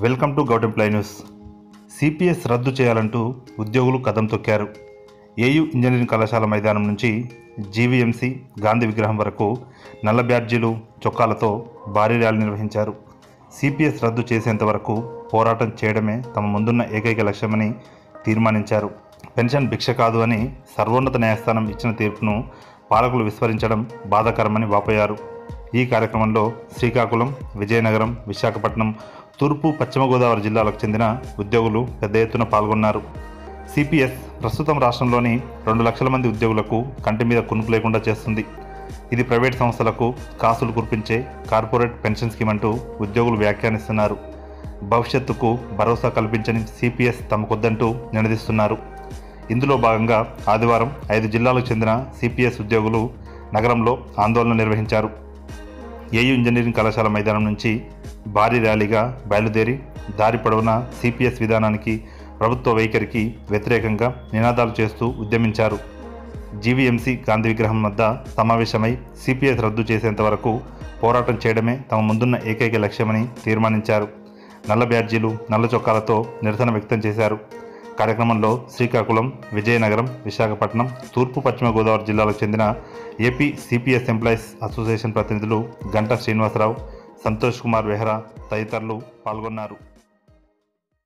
Welcome to govt employ news. CPS రద్దు చేయాలంటూ ఉద్యోగులు కదం తొక్కారు. ఏయు ఇంజనీరింగ్ కళాశాల మైదానం నుంచి జీవీఎంసీ గాంధీ విగ్రహం వరకు నల్ల బ్యాడ్జీలు చొక్కాలతో భారీ ర్యాలీ నిర్వహించారు. సిపిఎస్ రద్దు చేసేంత వరకు పోరాటం చేయడమే తమ ముందున్న ఏకైక లక్ష్యమని తీర్మానించారు. పెన్షన్ భిక్ష కాదు అని సర్వోన్నత న్యాయస్థానం ఇచ్చిన తీర్పును పాలకులు విస్మరించడం బాధాకరమని వాపోయారు. ఈ కార్యక్రమంలో శ్రీకాకుళం విజయనగరం విశాఖపట్నం తూర్పు పశ్చిమ గోదావరి జిల్లాలకు చెందిన ఉద్యోగులు పెద్ద ఎత్తున పాల్గొన్నారు. సిపిఎస్ ప్రస్తుతం రాష్ట్రంలోని రెండు లక్షల మంది ఉద్యోగులకు కంటి మీద కునుపు లేకుండా చేస్తుంది. ఇది ప్రైవేట్ సంస్థలకు కాసులు కురిపించే కార్పొరేట్ పెన్షన్ స్కీమ్ అంటూ ఉద్యోగులు వ్యాఖ్యానిస్తున్నారు. భవిష్యత్తుకు భరోసా కల్పించని సిపిఎస్ తమకొద్దంటూ నినదిస్తున్నారు. ఇందులో భాగంగా ఆదివారం ఐదు జిల్లాలకు చెందిన సిపిఎస్ ఉద్యోగులు నగరంలో ఆందోళన నిర్వహించారు. ఏయూ ఇంజనీరింగ్ కళాశాల మైదానం నుంచి భారీ ర్యాలీగా బయలుదేరి దారి పొడవునా సిపిఎస్ విధానానికి ప్రభుత్వ వైఖరికి వ్యతిరేకంగా నినాదాలు చేస్తూ ఉద్యమించారు. జీవీఎంసీ గాంధీ విగ్రహం వద్ద సమావేశమై సిపిఎస్ రద్దు చేసేంత వరకు పోరాటం చేయడమే తమ ముందున్న ఏకైక లక్ష్యమని తీర్మానించారు. నల్ల బ్యాడ్జీలు నల్ల చొక్కాలతో నిరసన వ్యక్తం చేశారు. కార్యక్రమంలో శ్రీకాకుళం విజయనగరం విశాఖపట్నం తూర్పు పశ్చిమ గోదావరి జిల్లాలకు చెందిన ఏపీ సిపిఎస్ ఎంప్లాయీస్ అసోసియేషన్ ప్రతినిధులు గంటా శ్రీనివాసరావు సంతోష్ కుమార్ బెహ్రా తదితరులు పాల్గొన్నారు.